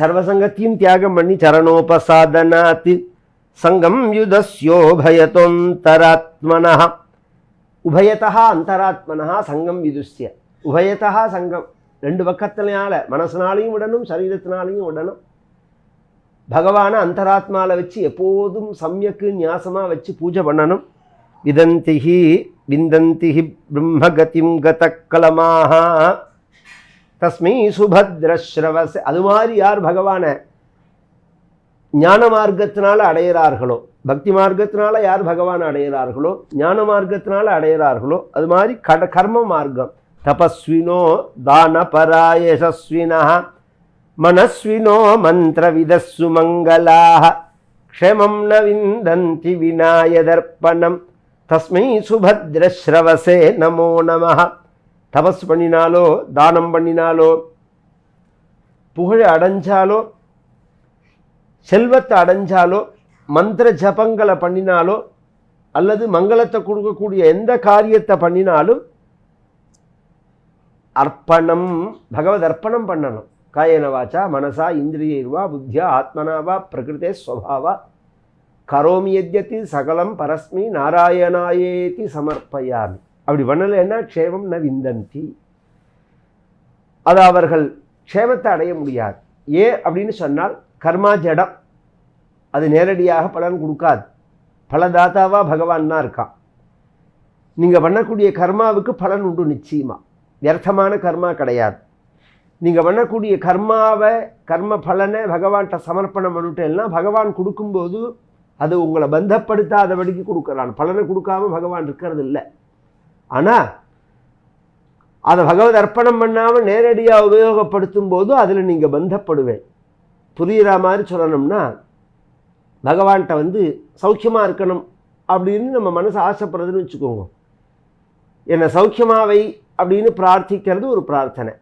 சர்வசங்கத்தையும் தியாகம் பண்ணி சரணோபசாதனாத்து சங்கம் யுதஸ்யோபயத்தோந்தராத்மனா உபயத்தா அந்தராத்மனா சங்கம் யுதுஸ்ய உபயத்தா சங்கம். ரெண்டு பக்கத்தினால மனசுனாலையும் விடணும் சரீரத்தினாலையும் விடணும் பகவானை அந்தராத்மாவில் வச்சு எப்போதும் சமயக்கு நியாசமாக வச்சு பூஜை பண்ணணும். விதந்திஹி விந்தந்திஹி பிரம்மகதிம் கதக்கலமாக தஸ்மை சுபத்ரஸ்ரவச அது மாதிரி யார் பகவானை ஞான மார்க்கத்தினால் அடையிறார்களோ? பக்தி மார்க்கத்தினால யார் பகவான் அடையிறார்களோ? ஞான மார்க்கத்தினால அடையிறார்களோ? அது மாதிரி கட கர்ம மார்க்கம். தபஸ்வினோ தானபராயசஸ்வினா. மனஸ்வினோ மந்திரவிதஸ்ஸு மங்களாக க்ஷமம் ந விந்தந்தி விநாயதர்ப்பணம் தஸ்மை சுபத்ரஸ்ரவசே நமோ நமः தபஸ் பண்ணினாலோ தானம் பண்ணினாலோ புகழ் அடைஞ்சாலோ செல்வத்தை அடைஞ்சாலோ மந்திர ஜபங்களை பண்ணினாலோ அல்லது மங்களத்தை கொடுக்கக்கூடிய எந்த காரியத்தை பண்ணினாலும் அர்ப்பணம் பகவத் அர்ப்பணம் பண்ணணும். காயன வாச்சா மனசா இந்திரியர்வா புத்தியா ஆத்மனாவா பிரகிருதே ஸ்வபாவா. கரோமி யத்யதி சகலம் பரஸ்மி நாராயணாயேதி சமர்ப்பயாமி. அப்படி பண்ணலைன்னா க்ஷேமம் ந விந்தந்தி. அது அவர்கள் க்ஷேமத்தை அடைய முடியாது. ஏன் அப்படின்னு சொன்னால் கர்மா ஜடம். அது நேரடியாக பலன் கொடுக்காது. பலதாத்தாவா பகவான் தான் இருக்கான் நீங்கள் பண்ணக்கூடிய கர்மாவுக்கு பலன் உண்டு நிச்சயமாக வியர்த்தமான கர்மா கிடையாது. நீங்கள் பண்ணக்கூடிய கர்மாவை கர்ம பலனை பகவான்கிட்ட சமர்ப்பணம் பண்ணிட்டேன்னா பகவான் கொடுக்கும்போது அது உங்களை பந்தப்படுத்தாதபடிக்கு கொடுக்குறான். பலனை கொடுக்காம பகவான் இருக்கிறது இல்லை ஆனால் அதை பகவத் அர்ப்பணம் பண்ணாமல் நேரடியாக உபயோகப்படுத்தும் போது அதில் நீங்கள் பந்தப்படுவேன். புரிகிற மாதிரி சொல்லணும்னா பகவான்கிட்ட வந்து சௌக்கியமாக இருக்கணும் அப்படின்னு நம்ம மனசு ஆசைப்படுறதுன்னு வச்சுக்கோங்க. என்னை சௌக்கியமாவை அப்படின்னு பிரார்த்திக்கிறது ஒரு பிரார்த்தனை.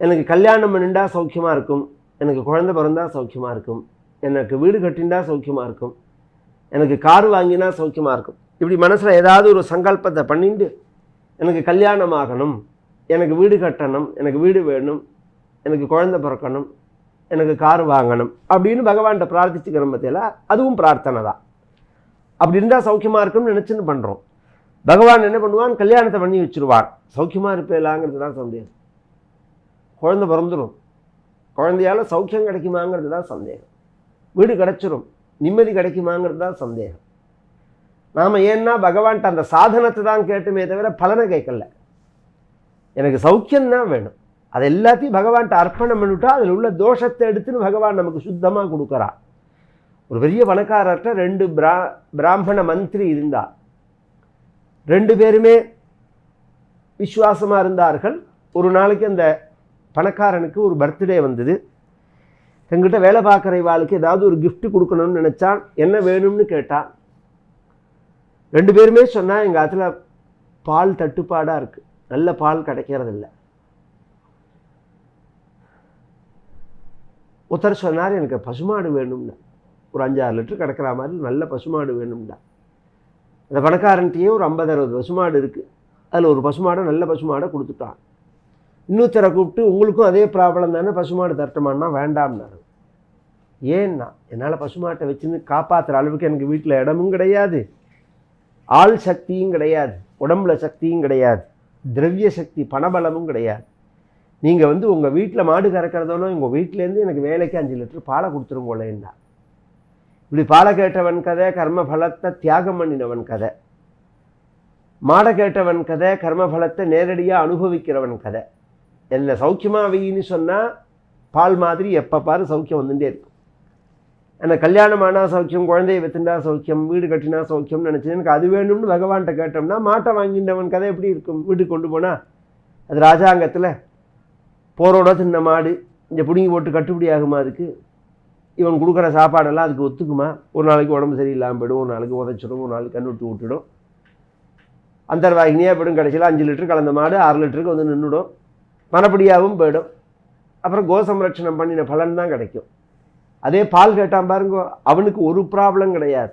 எனக்கு கல்யாணம் பண்ணிண்டா சௌக்கியமாக இருக்கும். எனக்கு குழந்தை பிறந்தா சௌக்கியமாக இருக்கும். எனக்கு வீடு கட்டிண்டா சௌக்கியமாக இருக்கும். எனக்கு கார் வாங்கினா சௌக்கியமாக இருக்கும். இப்படி மனசில் ஏதாவது ஒரு சங்கல்பத்தை பண்ணிட்டு எனக்கு கல்யாணம் ஆகணும் எனக்கு வீடு கட்டணும் எனக்கு வீடு வேணும் எனக்கு குழந்தை பிறக்கணும் எனக்கு கார் வாங்கணும் அப்படின்னு பகவான்கிட்ட பிரார்த்திச்சுக்கிற பற்றியில அதுவும் பிரார்த்தனை தான். அப்படி இருந்தால் சௌக்கியமாக இருக்கும்னு நினச்சின்னு பண்ணுறோம் பகவான் என்ன பண்ணுவான்? கல்யாணத்தை பண்ணி வச்சுருவார். சௌக்கியமாக இருப்பேலாங்கிறது தான் சந்தேகம். குழந்தை பிறந்துடும் குழந்தையால் சௌக்கியம் கிடைக்குமாங்கிறது தான் சந்தேகம். வீடு கிடைச்சிரும். நிம்மதி கிடைக்குமாங்கிறது தான் சந்தேகம். நாம் ஏன்னா பகவான்கிட்ட அந்த சாதனத்தை தான் கேட்டுமே தவிர பலனை கேட்கல. எனக்கு சௌக்கியம்தான் வேணும். அது எல்லாத்தையும் பகவான்கிட்ட அர்ப்பணம் பண்ணிவிட்டா அதில் உள்ள தோஷத்தை எடுத்துன்னு பகவான் நமக்கு சுத்தமாக கொடுக்குறா. ஒரு பெரிய பணக்காரர்கிட்ட ரெண்டு பிரா பிராமண மந்திரி இருந்தார் ரெண்டு பேருமே விசுவாசமாக இருந்தார்கள். ஒரு நாளைக்கு அந்த பணக்காரனுக்கு ஒரு பர்த்டே வந்தது. எங்கிட்ட வேலை பார்க்குற இவாளுக்கு ஏதாவது ஒரு கிஃப்ட் கொடுக்கணும்னு நினச்சான். என்ன வேணும்னு கேட்டான் ரெண்டு பேருமே சொன்னால் எங்கள் ஆற்றுல பால் தட்டுப்பாடாக இருக்குது நல்ல பால் கிடைக்கிறதில்ல. ஒருத்தர் சொன்னார் எனக்கு பசுமாடு வேணும்னா ஒரு அஞ்சாறு லிட்டர் கிடக்கிற மாதிரி நல்ல பசுமாடு வேணும்னா அந்த பணக்காரன்ட்டையே ஒரு ஐம்பது அறுபது பசுமாடு இருக்குது அதில் ஒரு பசுமாடை நல்ல பசுமாடை கொடுத்துட்டான். இன்னொருத்தரை கூப்பிட்டு உங்களுக்கும் அதே ப்ராப்ளம் தானே பசுமாடு தரட்டமானா வேண்டாம்னாரு. ஏன்னா என்னால் பசுமாட்டை வச்சுன்னு காப்பாற்றுற அளவுக்கு எனக்கு வீட்டில் இடமும் கிடையாது. ஆள் சக்தியும் கிடையாது உடம்புல சக்தியும் கிடையாது திரவிய சக்தி பணபலமும் கிடையாது. நீங்கள் வந்து உங்கள் வீட்டில் மாடு கறக்கிறதோனோ உங்கள் வீட்டிலேருந்து எனக்கு வேலைக்கு அஞ்சு லிட்டர் பாலை கொடுத்துருங்கோலேன்னா இப்படி பாலை கேட்டவன் கதை கர்ம பலத்தை தியாகம் பண்ணினவன் கதை. மாடை கேட்டவன் கதை கர்ம பலத்தை நேரடியாக அனுபவிக்கிறவன் கதை. என்ன சௌக்கியமாக வையின்னு சொன்னால் பால் மாதிரி எப்போ பாரு சௌக்கியம் வந்துட்டே இருக்கும். எனக்கு கல்யாணம் ஆனால் சௌக்கியம் குழந்தைய வெத்துண்டா சௌக்கியம் வீடு கட்டினா சௌக்கியம்னு நினச்சது எனக்கு அது வேணும்னு பகவான்கிட்ட கேட்டோம்னா மாட்டை வாங்கின்றவன் கதை எப்படி இருக்கும்? வீட்டுக்கு கொண்டு போனால் அது ராஜாங்கத்தில் போரோட தின்ன மாடு இந்த பிடுங்கி போட்டு கட்டுப்படி ஆகுமா அதுக்கு? இவன் கொடுக்குற சாப்பாடெல்லாம் அதுக்கு ஒத்துக்குமா? ஒரு நாளைக்கு உடம்பு சரியில்லாமல் போயிடும் ஒரு நாளைக்கு உதச்சிடும் ஒரு நாளைக்கு கண்ணு விட்டு விட்டுடும் அந்தர்வாகினியாக போயிடும் கடைசியில் அஞ்சு லிட்டர் கலந்த மாடு ஆறு லிட்டருக்கு வந்து நின்றுடும் மனப்படியாகவும் போயிடும். அப்புறம் கோசம்ரட்சணம் பண்ணின பலன் தான் கிடைக்கும். அதே பால் கேட்டான் பாருங்க அவனுக்கு ஒரு ப்ராப்ளம் கிடையாது.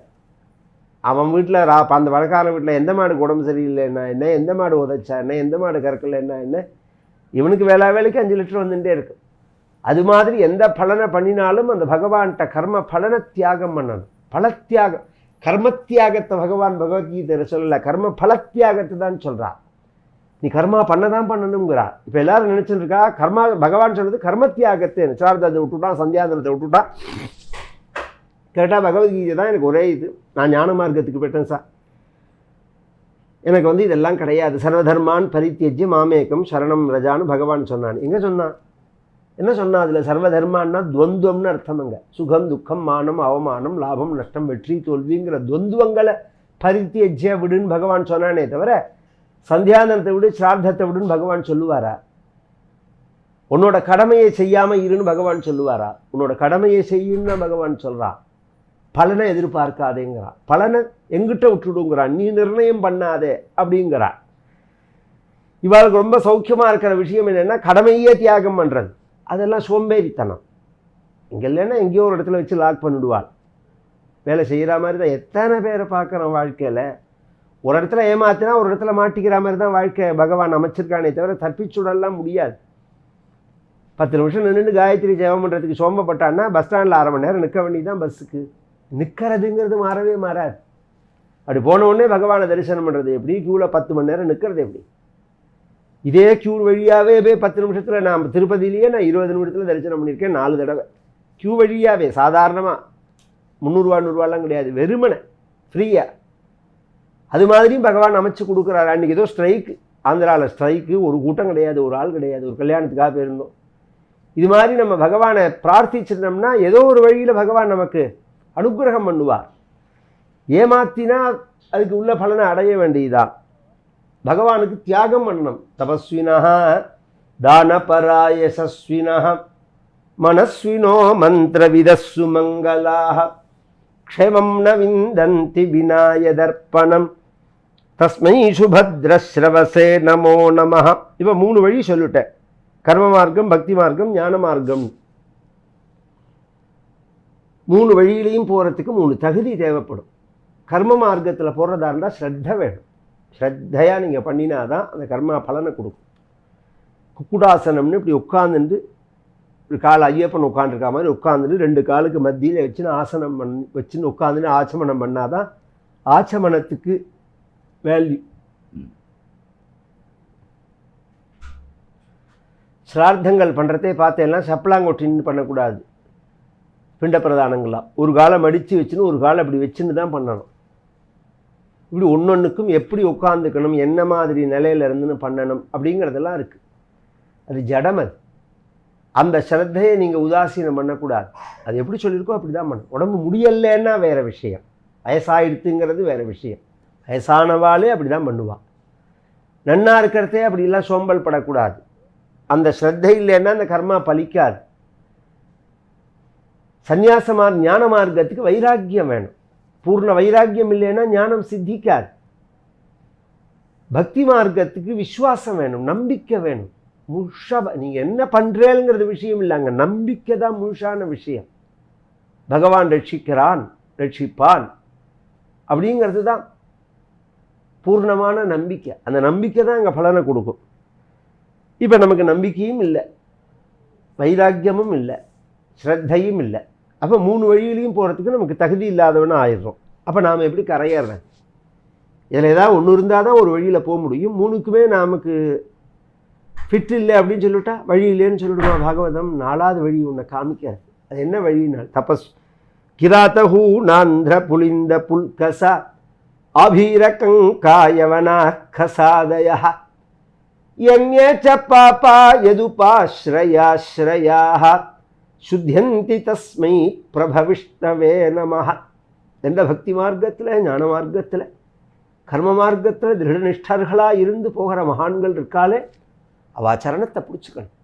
அவன் வீட்டில் ரா அந்த வடக்கார வீட்டில் எந்த மாடு உடம்பு சரியில்லைன்னா என்ன எந்த மாடு உதைச்சா என்ன எந்த மாடு கறக்கலைன்னா என்ன இவனுக்கு வேலை வேலைக்கு அஞ்சு லிட்டர் வந்துட்டே இருக்கு. அது மாதிரி எந்த பலனை பண்ணினாலும் அந்த பகவான்கிட்ட கர்ம பலனை தியாகம் பண்ணணும். பலத்தியாகம் கர்மத்தியாகத்தை பகவான் பகவத்கீதையில் சொல்லலை கர்ம பலத்தியாகத்தை தான் சொல்கிறான் நீ கர்மா பண்ண தான் பண்ணணுங்கிறார் இப்போ எல்லாரும் நினைச்சிட்டு இருக்கா கர்மா பகவான் சொன்னது கர்மத்தியாகத்தை நிச்சார்த்தத்தை விட்டுட்டான் சந்தியாதனத்தை விட்டுட்டான் கேட்டால் பகவத்கீதை தான் எனக்கு ஒரே இது. நான் ஞான மார்க்கத்துக்கு போயிட்டேன் சார். எனக்கு வந்து இதெல்லாம் கிடையாது. சர்வதர்மான் பரித்தியஜி மாமேகம் சரணம் ரஜான்னு பகவான் சொன்னான். எங்கே சொன்னான் என்ன சொன்னா அதில்? சர்வதர்மான்னா துவந்துவம்னு அர்த்தம் சுகம் துக்கம் மானம் அவமானம் லாபம் நஷ்டம் வெற்றி தோல்விங்கிற துவந்துவங்களை பரித்தியஜ்ய விடுன்னு பகவான் சொன்னானே தவிர சந்தியானந்தத்தை விடு சிரார்த்தத்தை விடுன்னு பகவான் சொல்லுவாரா? உன்னோட கடமையை செய்யாமல் இருன்னு பகவான் சொல்லுவாரா? உன்னோட கடமையை செய்யுன்னு பகவான் சொல்கிறான் பலனை எதிர்பார்க்காதேங்கிறான் பலனை எங்கிட்ட விட்டுடுங்கிறான் நீ நிர்ணயம் பண்ணாதே அப்படிங்கிறான் இவளுக்கு ரொம்ப சௌக்கியமா இருக்கிற விஷயம் என்னென்னா கடமையே தியாகம் பண்ணுறது அதெல்லாம் சோம்பேறித்தனம். இங்கே இல்லைன்னா எங்கேயோ ஒரு இடத்துல வச்சு லாக் பண்ணிடுவாள். வேலை செய்கிற மாதிரி தான். எத்தனை பேரை பார்க்குறோம் வாழ்க்கையில்? ஒரு இடத்துல ஏமாத்தினா ஒரு இடத்துல மாட்டிக்கிற மாதிரி தான் வாழ்க்கை பகவான் அமைச்சிருக்கானே தவிர தப்பிச்சுடலாம் முடியாது. பத்து நிமிஷம் நின்று காயத்ரி ஜெபம் பண்ணுறதுக்கு சோம்பப்பட்டான்னா பஸ் ஸ்டாண்டில் அரை மணி நேரம் நிற்க வேண்டியதான் பஸ்ஸுக்கு நிற்கிறதுங்கிறது மாறவே மாறாது. அப்படி போன உடனே பகவானை தரிசனம் பண்ணுறது எப்படி? க்யூவில் பத்து மணி நேரம் நிற்கிறது எப்படி? இதே க்யூ வழியாகவே போய் பத்து நிமிஷத்தில் நான் திருப்பதியிலேயே நான் இருபது நிமிஷத்தில் தரிசனம் பண்ணியிருக்கேன் நாலு தடவை. க்யூ வழியாகவே சாதாரணமாக முந்நூறுரூவா நூறுரூவாலாம் கிடையாது. வெறுமனை. ஃப்ரீயாக அது மாதிரியும் பகவான் அமைச்சு கொடுக்குறாரு. அன்றைக்கி ஏதோ ஸ்ட்ரைக் ஆந்திராவில் ஸ்ட்ரைக்கு ஒரு கூட்டம் கிடையாது ஒரு ஆள் கிடையாது ஒரு கல்யாணத்துக்காக போயிருந்தோம். இது மாதிரி நம்ம பகவானை பிரார்த்திச்சிருந்தோம்னா ஏதோ ஒரு வழியில் பகவான் நமக்கு அனுகிரகம் பண்ணுவார். ஏமாத்தினா அதுக்கு உள்ள பலனை அடைய வேண்டியதுதான். பகவானுக்கு தியாகம் பண்ணணும். தபஸ்வினா தானபராயசஸ்வினா மனஸ்வினோ மந்திரவிதஸ்ஸு மங்களாக க்ஷேமம் ந விந்தந்தி விநாயதர்ப்பணம் தஸ்மை சுபத்ரஸ்ரவசே நமோ நம இப்போ மூணு வழி சொல்லிட்டேன் கர்ம மார்க்கம் பக்தி மார்க்கம் ஞான மார்க்கம் மூணு வழியிலையும் போகிறதுக்கு மூணு தகுதி தேவைப்படும். கர்ம மார்க்கத்தில் போகிறதா இருந்தால் ஸ்ரத்த வேணும். ஸ்ரத்தையாக நீங்கள் பண்ணினா தான் அந்த கர்மா பலனை கொடுக்கும். குக்குடாசனம்னு இப்படி உட்காந்துட்டு ஒரு கால் ஐயப்பன் உட்காந்துருக்க மாதிரி உட்காந்துட்டு ரெண்டு காலுக்கு மத்தியில் வச்சுன்னு ஆசனம் பண் வச்சுன்னு உட்காந்துன்னு ஆச்சமனம் பண்ணாதான் ஆச்சமனத்துக்கு வேல்யூ சிரார்த்தங்கள் பண்ணுறதே பார்த்தேன்னா சப்பலாங்கொட்டின்னு பண்ணக்கூடாது. பிண்ட பிரதானங்களாம் ஒரு காலை மடித்து வச்சுன்னு ஒரு காலை அப்படி வச்சுன்னு தான் பண்ணணும். இப்படி ஒன்றொன்றுக்கும் எப்படி உட்காந்துக்கணும் என்ன மாதிரி நிலையில இருந்துன்னு பண்ணணும் அப்படிங்கிறதெல்லாம் இருக்குது அது ஜடம் அது. அந்த ஸ்ரத்தையை நீங்கள் உதாசீனம் பண்ணக்கூடாது. அது எப்படி சொல்லியிருக்கோ அப்படி தான் பண்ணணும். உடம்பு முடியலைன்னா வேறு விஷயம். வயசாயிடுத்துங்கிறது வேறு விஷயம். வயசானவாளே அப்படி தான் பண்ணுவான் நன்னா இருக்கிறதே அப்படிலாம் சோம்பல் படக்கூடாது. அந்த ஸ்ரத்தை இல்லைன்னா அந்த கர்மா பலிக்காது. சந்நியாசமார் ஞான மார்க்கத்துக்கு வைராக்கியம் வேணும். பூர்ண வைராக்கியம் இல்லைன்னா ஞானம் சித்திக்காது. பக்தி மார்க்கத்துக்கு விஸ்வாசம் வேணும் நம்பிக்கை வேணும். முழுஷாக நீங்கள் என்ன பண்ணுறேங்கிறது விஷயம் இல்லை அங்கே நம்பிக்கை தான் முழுஷான விஷயம். பகவான் ரட்சிக்கிறான் ரட்சிப்பான். அப்படிங்கிறது தான் பூர்ணமான நம்பிக்கை. அந்த நம்பிக்கை தான் அங்கே பலனை கொடுக்கும். இப்போ நமக்கு நம்பிக்கையும் இல்லை. வைராக்கியமும் இல்லை. ஸ்ரத்தையும் இல்லை. அப்போ மூணு வழியிலையும் போகிறதுக்கு நமக்கு தகுதி இல்லாதவனா ஆயிடுறோம். அப்போ நாம் எப்படி கரையேறேன் இதில் ஏதாவது ஒன்று இருந்தால் தான் ஒரு வழியில் போக முடியும். மூணுக்குமே நமக்கு ஃபிட் இல்லை அப்படின்னு சொல்லிவிட்டா வழி இல்லைன்னு சொல்லிடுமா பாகவதம்? நாலாவது வழி உன்னை காமிக்க அது என்ன வழினால்? தபஸ் கிராத்தஹூ நாந்திர புலிந்த புல்கசா கசா கசாதய யன்யே ச பாபா யதுபாஸ்ரயாஸ்ரயாக சுத்தியந்தி தஸ்மை பிரபவிஷ்ணவே நம எந்த பக்தி மார்க்கத்தில் ஞான மார்க்கத்தில் கர்ம மார்க்கத்தில் திருடனிஷ்டர்களாக இருந்து போகிற மகான்கள் இருக்காளே அவாச்சரணத்தை பிடிச்சிக்கணும்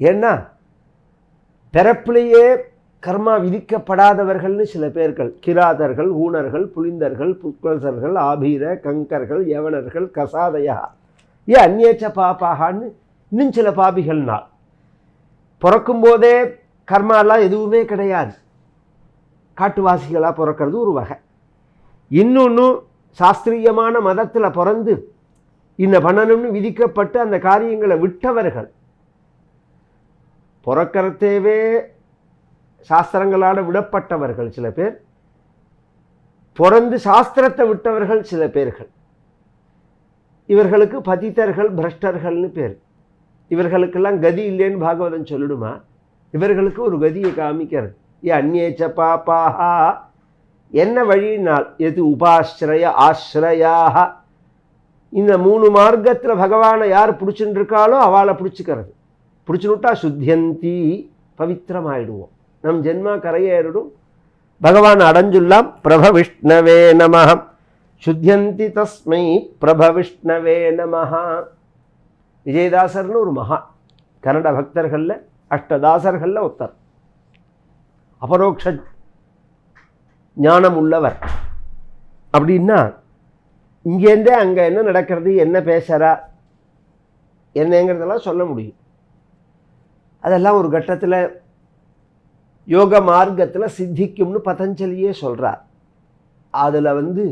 ஏன்னா பிறப்பிலேயே கர்மா விதிக்கப்படாதவர்கள்னு சில பேர்கள் கிராதர்கள் ஊனர்கள் புலிந்தர்கள் புத்வசர்கள் ஆபீர கங்கர்கள் யவனர்கள் கசாதையா ஏ அந்நேச்ச பாப்பாகான்னு இன்னும் சில பாபிகள்னால். பிறக்கும்போதே கர்மாலாம் எதுவுமே கிடையாது. காட்டுவாசிகளாக பிறக்கிறது ஒரு வகை. இன்னொன்று சாஸ்திரியமான மதத்தில் பிறந்து இந்த பண்ணணும்னு விதிக்கப்பட்டு அந்த காரியங்களை விட்டவர்கள். பிறக்கிறதேவே சாஸ்திரங்களால் விடப்பட்டவர்கள் சில பேர் பிறந்து சாஸ்திரத்தை விட்டவர்கள் சில பேர்கள். இவர்களுக்கு பதித்தர்கள் பிரஷ்டர்கள்னு பேர். இவர்களுக்கெல்லாம் கதி இல்லைன்னு பாகவதம் சொல்லிடுமா? இவர்களுக்கு ஒரு கதியை காமிக்கிறது. ஏ அந்நேச்ச பாப்பாஹா. என்ன வழினால் எது உபாஸ்ரய ஆஸ்ரயாக. இந்த மூணு மார்க்கத்தில் பகவானை யார் பிடிச்சுட்டு இருக்காளோ அவளை பிடிச்சிக்கிறது. பிடிச்சுனுட்டா சுத்தியந்தி பவித்திரமாயிடுவோம். நம் ஜென்மா கரையேறிடும். பகவான் அடைஞ்சுல்லாம் பிரபவிஷ்ணவே நமகம் சுத்தியந்தி தஸ்மை பிரபவிஷ்ணவே நமஹா. விஜயதாசர்னு ஒரு மகா. கன்னட பக்தர்களில் அஷ்டதாசர்களில் ஒருத்தர். அபரோக்ஷ ஞானம் உள்ளவர் அப்படின்னா இங்கேருந்தே அங்கே என்ன நடக்கிறது என்ன பேசுகிறா என்னங்கிறதெல்லாம் சொல்ல முடியும். அதெல்லாம் ஒரு கட்டத்தில் யோக மார்க்கத்தில் சித்திக்கும்னு பதஞ்சலியே சொல்கிறார் அதில் வந்து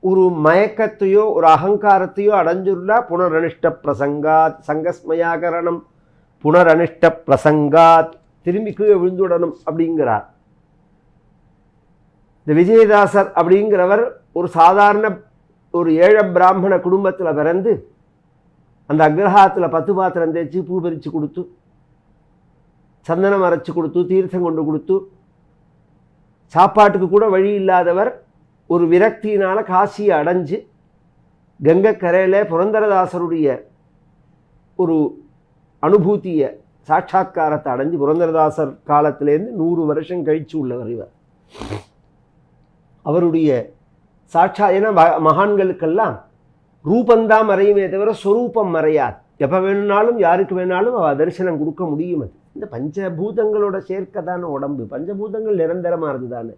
ஒரு மயக்கத்தையோ ஒரு அகங்காரத்தையோ அடைஞ்சுருந்தா புனரனிஷ்ட பிரசங்காத் சங்கஸ்மயாகரணம் புனரனிஷ்ட பிரசங்காத் திரும்பி கீழே விழுந்துடணும் அப்படிங்கிறார். இந்த விஜயதாசர் அப்படிங்கிறவர் ஒரு சாதாரண ஒரு ஏழ பிராமண குடும்பத்தில் பிறந்து அந்த அக்ரஹாத்தில் பத்து பாத்திரம் தேய்ச்சி பூ பறித்து கொடுத்து சந்தனம் அரைச்சி கொடுத்து தீர்த்தம் கொண்டு கொடுத்து சாப்பாட்டுக்கு கூட வழி இல்லாதவர் ஒரு விரக்தியினால் காசியை அடைஞ்சு கங்கக்கரையில் புரந்தரதாசருடைய ஒரு அனுபூதியை சாட்சாத்காரத்தை அடைஞ்சு புரந்தரதாசர் காலத்திலேருந்து நூறு வருஷம் கழிச்சு உள்ளவர் இவர். அவருடைய சாட்சா ஏன்னா ம- மகான்களுக்கெல்லாம் ரூபந்தான் மறையுமே தவிர சொரூபம் மறையாது. எப்போ வேணும்னாலும் யாருக்கு வேணாலும் அவ தரிசனம் கொடுக்க முடியும் அது. இந்த பஞ்சபூதங்களோட சேர்க்க தானே உடம்பு. பஞ்சபூதங்கள் நிரந்தரமானது தானே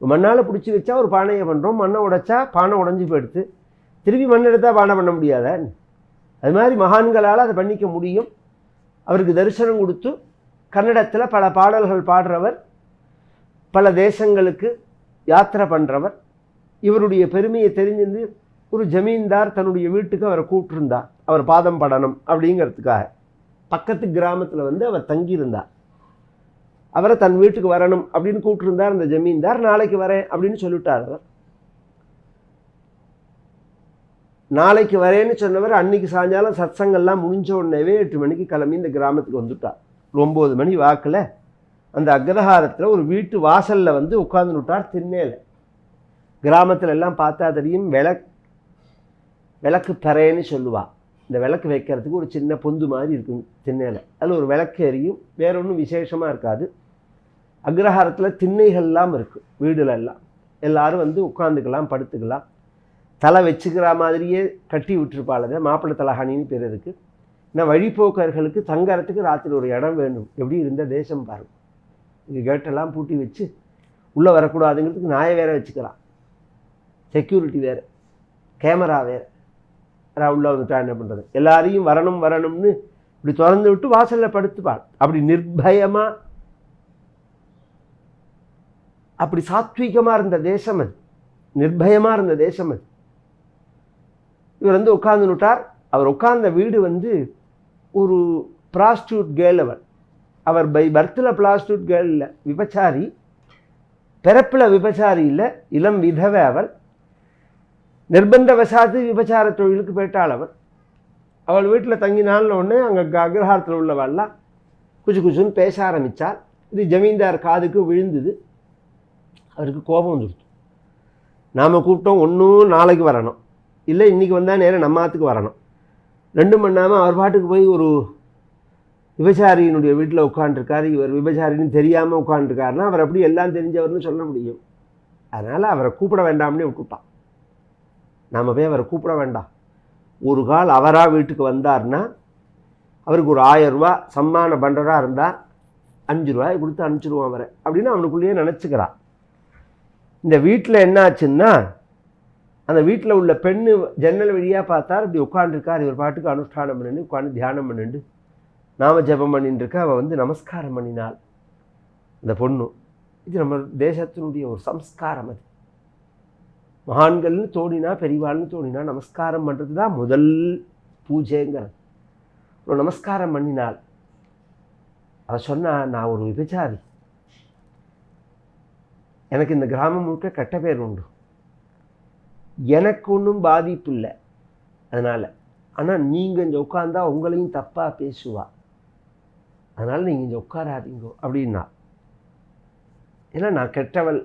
மண்ணால் பிடிச்சி வச்சா ஒரு பானையை பண்ணுறோம் மண்ணை உடைச்சா பானை உடஞ்சி போயிடுத்து திருப்பி மண் எடுத்தால் பானை பண்ண முடியாதா? அது மாதிரி மகான்களால் அதை பண்ணிக்க முடியும். அவருக்கு தரிசனம் கொடுத்து கன்னடத்தில் பல பாடல்கள் பாடுறவர் பல தேசங்களுக்கு யாத்திரை பண்ணுறவர் இவருடைய பெருமையை தெரிஞ்சிருந்து ஒரு ஜமீன்தார் தன்னுடைய வீட்டுக்கு அவரை கூப்பிட்டுருந்தார் அவர் பாதம் படணும் அப்படிங்கிறதுக்காக. பக்கத்து கிராமத்தில் வந்து அவர் தங்கியிருந்தார். அவரை தன் வீட்டுக்கு வரணும் அப்படின்னு கூப்பிட்டுருந்தார் அந்த ஜமீன்தார் நாளைக்கு வரேன் அப்படின்னு சொல்லிட்டார் அவர். நாளைக்கு வரேன்னு சொன்னவர் அன்னைக்கு சாயங்காலம் சத்சங்கெல்லாம் முடிஞ்ச உடனேவே எட்டு மணிக்கு கிளம்பி இந்த கிராமத்துக்கு வந்துட்டார். ஒம்பது மணி வாக்கில் அந்த அக்ரஹாரத்தில் ஒரு வீட்டு வாசலில் வந்து உட்கார்ந்து விட்டார் திண்ணையில். கிராமத்தில் எல்லாம் பார்த்தா தெரியும் விளக் விளக்கு பெறேன்னு சொல்லுவாள் இந்த விளக்கு வைக்கிறதுக்கு ஒரு சின்ன பொந்து மாதிரி இருக்கும் திண்ணையில். அதில் ஒரு விளக்கு எரியும். வேற ஒன்றும் விசேஷமாக இருக்காது. அக்ரஹாரத்தில் திண்ணைகள்லாம் இருக்குது வீடுல எல்லாம் எல்லோரும் வந்து உட்காந்துக்கலாம் படுத்துக்கலாம். தலை வச்சுக்கிற மாதிரியே கட்டி விட்டுருப்பாளுங்க மாப்பிள்ளை தலஹானின்னு பேர் இருக்குது நான் வழிப்போக்கர்களுக்கு தங்கறதுக்கு ராத்திரி ஒரு இடம் வேணும். எப்படி இருந்த தேசம் பாருங்க இது கேட்டெல்லாம் பூட்டி வச்சு உள்ளே வரக்கூடாதுங்கிறதுக்கு நாயை வேற வச்சுக்கலாம் செக்யூரிட்டி வேறு. கேமரா வேறு. யாரா உள்ளே வந்துட்டா என்ன பண்ணுறது எல்லாரையும் வரணும் வரணும்னு இப்படி திறந்து விட்டு வாசலில் படுத்துப்பாள். அப்படி நிர்பயமாக அப்படி சாத்வீகமாக இருந்த தேசம் அது. நிர்பயமாக இருந்த தேசம் அது. இவர் வந்து உட்கார்ந்து விட்டார். அவர் உட்கார்ந்த வீடு வந்து ஒரு ப்ராஸ்டியூட் கேர்ள் அவர் அவர் பை பர்த்தில் ப்ராஸ்டியூட் கேர்ள் இல்லை விபச்சாரி. பிறப்பில் விபச்சாரி இல்லை இளம் விதவை அவர் நிர்பந்த வசாத்து விபச்சார தொழிலுக்கு போயிட்டாள் அவர் அவள் வீட்டில் தங்கினால உடனே அங்கே அக்ரஹாரத்தில் உள்ளவெல்லாம் குச்சு குச்சுன்னு பேச ஆரம்பித்தாள் இது ஜமீன்தார் காதுக்கு விழுந்தது. அவருக்கு கோபம் வந்துடுச்சு நாம் கூப்பிட்டோம் ஒன்றும் நாளைக்கு வரணும். இல்லை இன்றைக்கி வந்தால் நேரம் நம்ம ஆற்றுக்கு வரணும். ரெண்டும் பண்ணாமல் அவர் பாட்டுக்கு போய் ஒரு விபச்சாரியினுடைய வீட்டில் உட்காந்துருக்காரு இவர் விபச்சாரின்னு தெரியாமல் உட்காந்துருக்காருன்னா அவர் அப்படி எல்லாம் தெரிஞ்சவர்னு சொல்ல முடியும். அதனால் அவரை கூப்பிட வேண்டாம்னே விட்டுட்டான் நாம் போய் அவரை கூப்பிட வேண்டாம். ஒரு கால் அவராக வீட்டுக்கு வந்தார்னா அவருக்கு ஒரு ஆயரூபா சம்மான பண்டராக இருந்தால் அஞ்சு ரூபாய் கொடுத்து அனுப்பிச்சிடுவோம் அவரை. அப்படின்னு அவனுக்குள்ளேயே நினச்சிக்கிறான். இந்த வீட்டில் என்ன ஆச்சுன்னா அந்த வீட்டில் உள்ள பெண்ணு ஜன்னல் வழியாக பார்த்தார். இப்படி உட்காந்துருக்கார் இவர் பாட்டுக்கு அனுஷ்டானம் பண்ணிட்டு உட்காந்து தியானம் பண்ணிட்டு நாம ஜெபம் பண்ணிட்டு இருக்க அவள் வந்து நமஸ்காரம் பண்ணினாள். அந்த பொண்ணு. இது நம்ம தேசத்தினுடைய ஒரு சம்ஸ்காரம் அது. மகான்கள்னு தோணினா பெரியவாள்னு தோணினா நமஸ்காரம் பண்ணுறது தான் முதல் பூஜைங்கிறது. ஒரு நமஸ்காரம் பண்ணினாள் அதை சொன்னால் நான் ஒரு விபச்சாரி. எனக்கு இந்த கிராமம் முழுக்க கெட்ட பேர் உண்டு. எனக்கு ஒன்றும் பாதிப்பு இல்லை அதனால். ஆனால் நீங்கள் இங்கே உட்காந்தா உங்களையும் தப்பாக பேசுவா. அதனால் நீங்கள் இங்கே உட்காராதீங்க அப்படின்னா. ஏன்னா நான் கெட்டவள்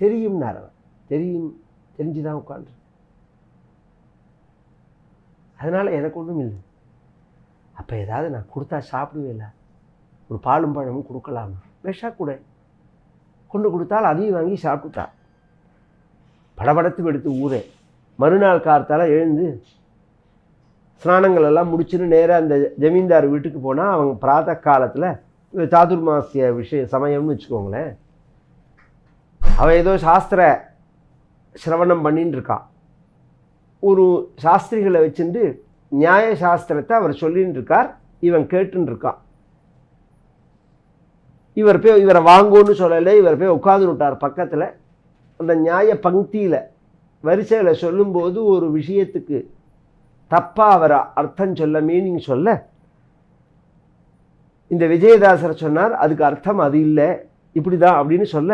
தெரியும்னார் அவன். தெரியும் தெரிஞ்சு தான் உட்காந்து அதனால் எனக்கு ஒன்றும் இல்லை. அப்போ ஏதாவது நான் கொடுத்தா சாப்பிடுவேல ஒரு பாலும் பழமும் கொடுக்கலாமா. விஷா கூட. கொண்டு கொடுத்தால் அதையும் வாங்கி சாப்பிட்டுட்டா படபடத்து எடுத்து ஊரே மறுநாள் கார்த்தால் எழுந்து ஸ்நானங்கள் எல்லாம் முடிச்சுன்னு நேராக அந்த ஜமீன்தார் வீட்டுக்கு போனால் அவங்க பிராத காலத்தில் சாதுர்மாசிய விஷய சமயம்னு வச்சுக்கோங்களேன். அவன் ஏதோ சாஸ்திர சிரவணம் பண்ணின்னு இருக்கா. ஒரு சாஸ்திரிகளை வச்சுட்டு நியாய சாஸ்திரத்தை அவர் சொல்லின்னு இருக்கார் இவன் கேட்டுன்னு இருக்கான் இவர் போய் இவரை வாங்கோன்னு சொல்லலை இவர் போய் உட்காந்து விட்டார் பக்கத்தில். அந்த நியாய பங்கியில் வரிசையில் சொல்லும்போது ஒரு விஷயத்துக்கு தப்பாக அவர் அர்த்தம் சொல்ல மீனிங் சொல்ல இந்த விஜயதாசர் சொன்னார் அதுக்கு அர்த்தம் அது இல்லை இப்படி தான் அப்படின்னு சொல்ல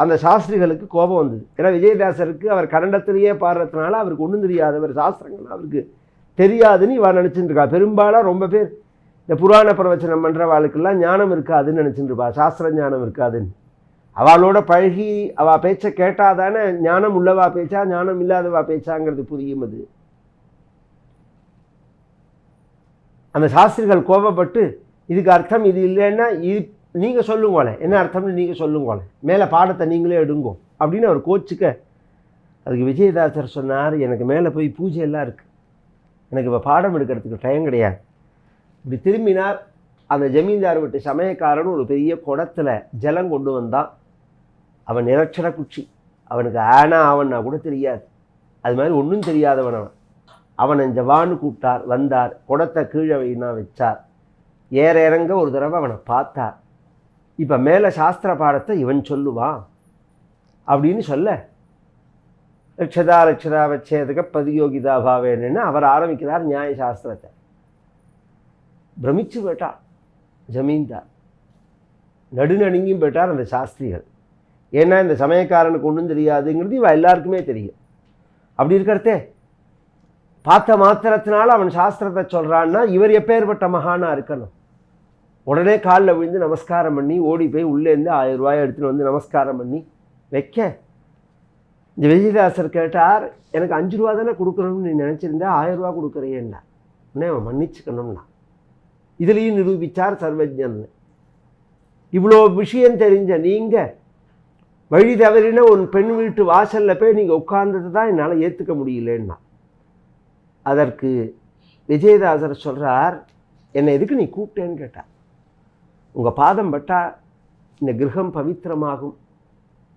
அந்த சாஸ்திரிகளுக்கு கோபம் வந்தது. ஏன்னா விஜயதாசருக்கு அவர் கன்னடத்திலேயே பாடுறதுனால அவருக்கு ஒன்றும் தெரியாதவர் சாஸ்திரங்கள் அவருக்கு தெரியாதுன்னு இவன் நினச்சிட்டு இருக்கா பெரும்பாலும் ரொம்ப பேர் இந்த புராண பிரவச்சனம் பண்ணுற வாழ்க்கெல்லாம் ஞானம் இருக்காதுன்னு நினச்சிட்டு இருப்பா சாஸ்திர ஞானம் இருக்காதுன்னு. அவளோட பழகி அவள் பேச்சை கேட்டால் தானே ஞானம் உள்ளவா பேச்சா ஞானம் இல்லாதவா பேச்சாங்கிறது புரியும் அது. அந்த சாஸ்திரிகள் கோபப்பட்டு இதுக்கு அர்த்தம் இது இல்லைன்னா நீங்கள் சொல்லுங்கோலே என்ன அர்த்தம்னு நீங்கள் சொல்லுங்கோலே மேலே பாடத்தை நீங்களே எடுங்கோ. அப்படின்னு அவர் கோச்சுக்க அதுக்கு விஜயதாசர் சொன்னார் எனக்கு மேலே போய் பூஜை எல்லாம் இருக்குது எனக்கு இப்போ பாடம் எடுக்கிறதுக்கு டைம் கிடையாது. இப்படி திரும்பினார் அந்த ஜமீன்தார் விட்டு சமயக்காரன் ஒரு பெரிய குடத்தில் ஜலம் கொண்டு வந்தான். அவன் நிரட்சர குச்சி. அவனுக்கு ஆனா அவன்னா கூட தெரியாது. அது மாதிரி ஒன்றும் தெரியாதவன் அவன். அவனை ஜவான்னு கூப்பிட்டார் வந்தார். குடத்தை கீழே வைனா வச்சார். ஏற இறங்க ஒரு தடவை அவனை பார்த்தார். இப்போ மேலே சாஸ்திர பாடத்தை இவன் சொல்லுவான் அப்படின்னு சொல்ல. லட்சதா லட்சதா வச்சேதுக்க பதியோகிதா பாவேன்னு அவர் ஆரம்பிக்கிறார் நியாய சாஸ்திரத்தை. பிரமிச்சு போயிட்டார் ஜமீன்தார். நடுநடுங்கியும் போயிட்டார் அந்த சாஸ்திரிகள். ஏன்னா இந்த சமயக்காரனுக்கு ஒன்றும் தெரியாதுங்கிறது இவன் எல்லாருக்குமே தெரியும். அப்படி இருக்கிறதே. பார்த்த மாத்திரத்தினால அவன் சாஸ்திரத்தை சொல்கிறான்னா இவர் எப்பேற்பட்ட மகானாக இருக்கணும்? உடனே காலில் விழுந்து நமஸ்காரம் பண்ணி ஓடி போய் உள்ளேருந்து ஆயிரம் ரூபாயை எடுத்துகிட்டு வந்து நமஸ்காரம் பண்ணி வைக்க. இந்த விஜயதாசர் கேட்டார் எனக்கு அஞ்சு ரூபா தானே கொடுக்கணும்னு நீ நினச்சிருந்தா ஆயிரம் ரூபா கொடுக்குறியேன்னா உடனே அவன் மன்னிச்சுக்கணும்னா. இதுலேயும் நிரூபித்தார் சர்வஜன் இவ்வளோ விஷயம் தெரிஞ்ச நீங்கள் வழி தவறின ஒரு பெண் வீட்டு வாசலில் போய் நீங்கள் உட்கார்ந்தது தான் என்னால் ஏற்றுக்க முடியலன்னா. அதற்கு விஜயதாசர் சொல்கிறார் என்னை எதுக்கு நீ கூப்பிட்டேன்னு கேட்டார். உங்கள் பாதம் பட்டால் இந்த கிரகம் பவித்திரமாகும்.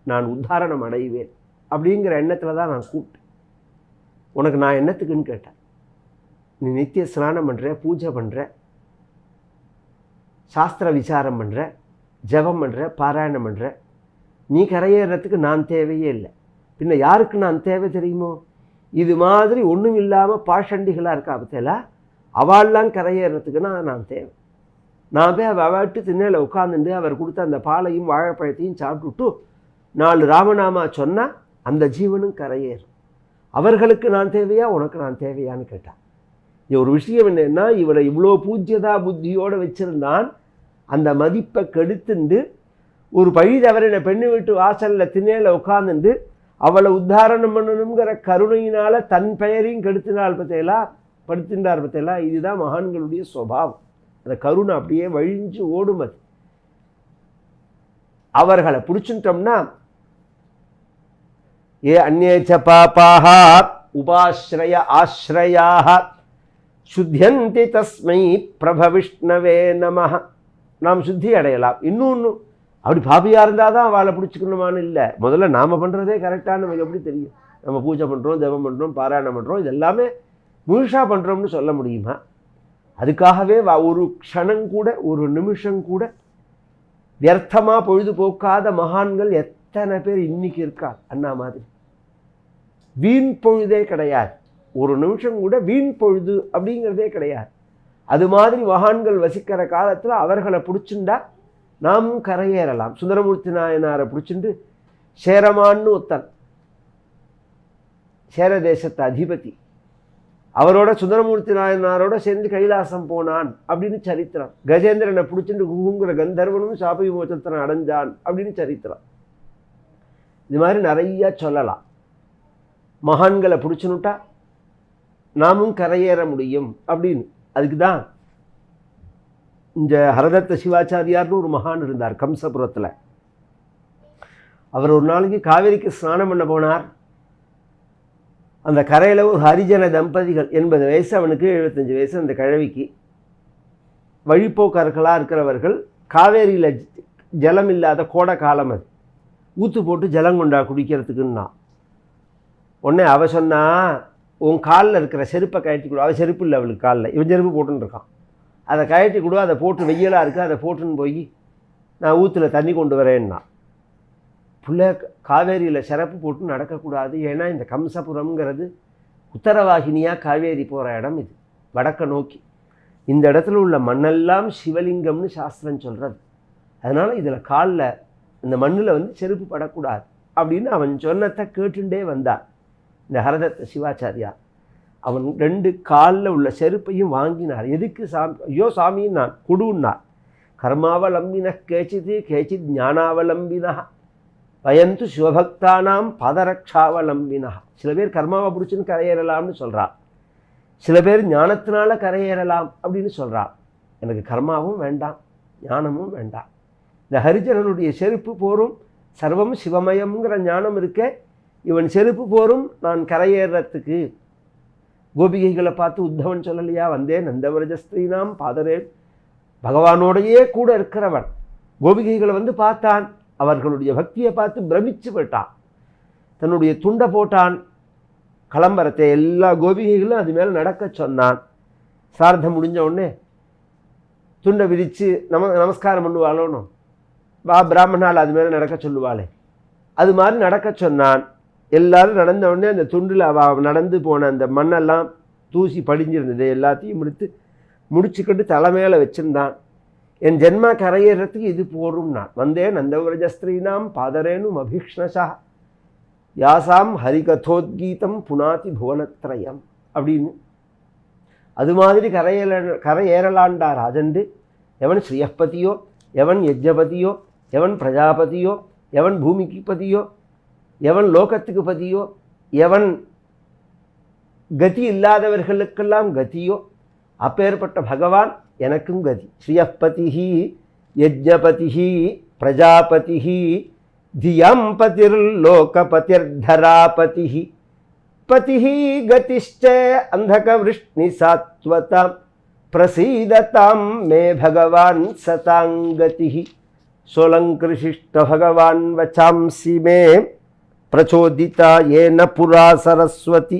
நான் உத்தாரணம் அடைவேன். அப்படிங்கிற எண்ணத்தில் தான் நான் கூப்பிட்டேன். உனக்கு நான் என்னத்துக்குன்னு கேட்டேன். நீ நித்திய ஸ்நானம் பண்ணுற பூஜை பண்ணுற சாஸ்திர விசாரம் பண்ணுற ஜெபம் பண்ணுற பாராயணம் பண்ணுற நீ கரையேறத்துக்கு நான் தேவையே இல்லை. பின்ன யாருக்கு நான் தேவை தெரியுமோ? இது மாதிரி ஒன்றும் இல்லாமல் பாஷண்டிகளாக இருக்கா பத்தியலா அவள்லாம் கரையேறத்துக்குன்னா நான் தேவை. நான் போய் அவள் விட்டு திண்ணையில் உட்காந்துட்டு அவர் கொடுத்த அந்த பாலையும் வாழைப்பழத்தையும் சாப்பிட்டுட்டு நாலு ராமநாமா சொன்னால் அந்த ஜீவனும் கரையேறும். அவர்களுக்கு நான் தேவையா உனக்கு நான் தேவையான்னு கேட்டான் இது ஒரு விஷயம் என்னன்னா இவரை இவ்வளோ பூஜ்யதா புத்தியோடு வச்சுருந்தான். அந்த மதிப்பை கெடுத்துண்டு ஒரு பழி தவறின பெண்ணு வீட்டு வாசலில் திண்ணையில் உட்காந்துண்டு அவளை உத்தாரணம் பண்ணணுங்கிற கருணையினால் தன் பெயரையும் கெடுத்தினாள் பத்தையலா படுத்தின்றார் பத்தையலா இதுதான் மகான்களுடைய சுவாவம் அந்த கருணை அப்படியே வழிஞ்சு ஓடும் அது. அவர்களை பிடிச்சுட்டோம்னா ஏ அந்நேச்ச பாப்பாக உபாஸ்ரய ஆஸ்ரயாக சுத்தியந்தி தஸ்மை பிரபவிஷ்ணவே நம நாம் சுத்தி அடையலாம். இன்னொன்று அப்படி பாபியாக இருந்தால் தான் அவளை பிடிச்சிக்கணுமான்னு இல்லை. முதல்ல நாம் பண்ணுறதே கரெக்டாக நமக்கு எப்படி தெரியும்? நம்ம பூஜை பண்ணுறோம் தேவம் பண்ணுறோம் பாராயணம் பண்ணுறோம் இது எல்லாமே முழுஷாக பண்ணுறோம்னு சொல்ல முடியுமா? அதுக்காகவே ஒரு க்ஷணம் கூட ஒரு நிமிஷம் கூட வியர்த்தமாக பொழுதுபோக்காத மகான்கள் எத்தனை பேர் இன்னைக்கு இருக்கா அண்ணா மாதிரி. வீண் பொழுதே கிடையாது. ஒரு நிமிஷம் கூட வீண் பொழுது அப்படிங்கிறதே கிடையாது. அது மாதிரி மகான்கள் வசிக்கிற காலத்தில் அவர்களை பிடிச்சிருந்தா நாமும் கரையேறலாம். சுந்தரமூர்த்தி நாயனாரை பிடிச்சிண்டு சேரமான்னு ஒத்தன். சேர தேசத்து அதிபதி. அவரோட சுந்தரமூர்த்தி நாயனாரோட சேர்ந்து கைலாசம் போனான் அப்படின்னு சரித்திரம். கஜேந்திரனை பிடிச்சிட்டு குங்குங்கிற கந்தர்வனும் சாப விமோச்சனை அடைஞ்சான் அப்படின்னு சரித்திரம். இது மாதிரி நிறைய சொல்லலாம். மகான்களை பிடிச்சுனுட்டா நாமும் கரையேற முடியும் அப்படின்னு. அதுக்கு தான் இந்த ஹரதத்த சிவாச்சாரியார்னு ஒரு மகான் இருந்தார் கம்சபுரத்தில். அவர் ஒரு நாளைக்கு காவேரிக்கு ஸ்நானம் பண்ண போனார். அந்த கரையில் ஒரு ஹரிஜன தம்பதிகள் எண்பது வயசு அவனுக்கு எழுபத்தஞ்சு வயசு அந்த கிழவிக்கு. வழிப்போக்கர்களாக இருக்கிறவர்கள் காவேரியில் ஜலம் இல்லாத கோடை காலம் அது. ஊற்று போட்டு ஜலம் கொண்டா குடிக்கிறதுக்குன்னா. உடனே அவ சொன்னா உன் காலில் இருக்கிற செருப்பை கழட்டி கொடு. அவள் செருப்பு இல்லை அவளுக்கு காலில். இவன் செருப்பு போட்டுன்னு இருக்கான். அதை கழட்டி கொடு அதை போட்டு வெயிலாக இருக்குது அதை போட்டுன்னு போய் நான் ஊற்றுல தண்ணி கொண்டு வரேன்னா. புள்ள காவேரியில் சிறப்பு போட்டு நடக்கக்கூடாது. ஏன்னா இந்த கம்சபுரம்ங்கிறது உத்தரவாகினியாக காவேரி போகிற இடம் இது. வடக்க நோக்கி. இந்த இடத்துல உள்ள மண்ணெல்லாம் சிவலிங்கம்னு சாஸ்திரம் சொல்கிறது அதனால் இதில் காலில் இந்த மண்ணில் வந்து செருப்பு படக்கூடாது அப்படின்னு அவன் சொன்னத்தை கேட்டுண்டே வந்தான். இந்த ஹரதத்த சிவாச்சாரியா. அவன் ரெண்டு காலில் உள்ள செருப்பையும் வாங்கினார். எதுக்கு சாமி? ஐயோ சாமின்னு நான் கொடுன்னார் கர்மாவலம்பின கேச்சிது கேச்சித் ஞானாவலம்பினா பயந்து சிவபக்தானாம் பதரக்ஷாவலம்பினா சில பேர் கர்மாவை பிடிச்சின்னு கரையேறலாம்னு சொல்கிறான் சில பேர் ஞானத்தினால கரையேறலாம் அப்படின்னு சொல்கிறான் எனக்கு கர்மாவும் வேண்டாம் ஞானமும் வேண்டாம். இந்த ஹரிஜனனுடைய செருப்பு போரும் சர்வம் சிவமயம்ங்கிற ஞானம் இருக்க. இவன் செருப்பு போரும் நான் கரையேறத்துக்கு. கோபிகைகளை பார்த்து உத்தவன் சொல்லலையா? வந்தேன் நந்தவரஜஸ்திரீனாம் பாதரேன். பகவானோடையே கூட இருக்கிறவன். கோபிகைகளை வந்து பார்த்தான். அவர்களுடைய பக்தியை பார்த்து பிரமிச்சு போயிட்டான். தன்னுடைய துண்டை போட்டான். கலம்பரத்தை எல்லா கோபிகைகளும் அது மேலே நடக்க சொன்னான். சார்த்தம் முடிஞ்ச உடனே துண்டை விரித்து நம நமஸ்காரம் பண்ணுவாளோன்னு. வா பிராமணால் அது மேலே நடக்க சொல்லுவாளே. அது மாதிரி நடக்க சொன்னான். எல்லாரும் நடந்த உடனே அந்த துண்டில் அவ நடந்து போன அந்த மண்ணெல்லாம் தூசி படிஞ்சிருந்தது. எல்லாத்தையும் முடித்து முடிச்சுக்கிட்டு தலை மேலே வச்சுருந்தான். என் ஜென்ம கரையேறத்துக்கு இது போரும் நான். வந்தேன் நந்தவிரஜஸ்திரீனாம் பாதரேனும் அபீக்ஷ்ணசா. யாசாம் ஹரிகதோத்கீதம் புனாதி புவனத்ரயம் அப்படின்னு. அது மாதிரி கரையேற கரையேறலாண்டா ராஜண்டு. எவன் ஸ்ரீயப்பதியோ எவன் யஜ்ஞபதியோ எவன் பிரஜாபதியோ எவன் பூமிக்கு பதியோ எவன் லோகத்துக்கு பதியோ எவன் கதி இல்லாதவர்களுக்கெல்லாம் கதியோ அப்பேற்பட்ட பகவான் எனக்கும் கதி. ஸ்ரீயப்பதி யஜ்ஞபதி பிரஜாபதி ధియం పతిర్లోకపతిర్ధరాపతి పతి గతిశ్చే అంధకవృష్ణి సాత్వత ప్రసీదతాం మే భగవాన్ సతాంగతి సోలంకృషిష్ట భగవాన్ వచాంసి మే ప్రచోదిత ఏన పురా సరస్వతి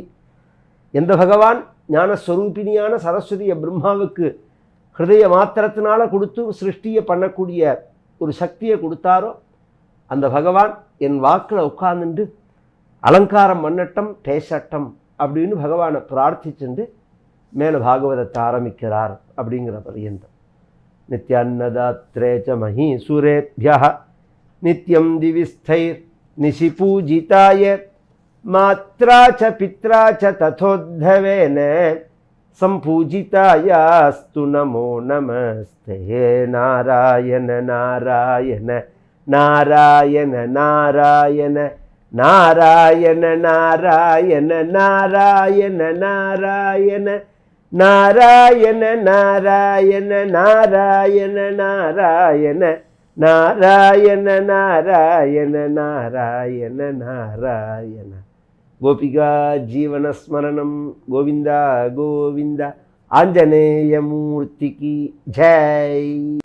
எந்த பகவான்? ஞானஸ்வரூபினியான சரஸ்வதியை பிரம்மாவுக்கு ஹிருதய மாத்திரத்தினால கொடுத்து சிருஷ்டியை பண்ணக்கூடிய ஒரு சக்தியை கொடுத்தாரோ அந்த பகவான் என் வாக்கில் உட்கார்ந்துட்டு அலங்காரம் மண்ணட்டம் பேசட்டம் அப்படின்னு பகவானை பிரார்த்திச்சுண்டு மேலே பாகவதத்தை ஆரம்பிக்கிறார் அப்படிங்கிற பரியந்தம். நித்யான்னதாத்ரேச்ச மகீசுரேபியா நித்யம் திவிஸ்தைர் நிசி பூஜிதாய மாத்ரா ச பித்ரா ச ததோத்தவேன सम्पूजितायास्तु नमो नमस्ते नारायण नारायण नारायण नारायण नारायण नारायण नारायण नारायण नारायण नारायण नारायण नारायण नारायण नारायण नारायण नारायण గోపికా జీవనస్మరణం గోవింద గోవింద. ఆంజనేయమూర్తికి జై.